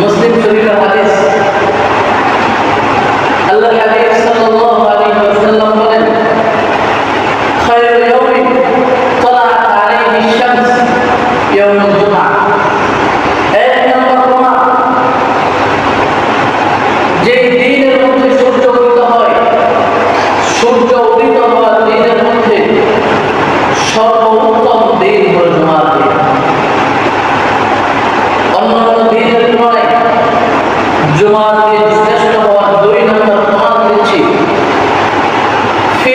মুসলিম শরীফের হাদিস জমাতের শ্রেষ্ঠ হওয়ার দুই নম্বর প্রমাণ দিচ্ছি। ফি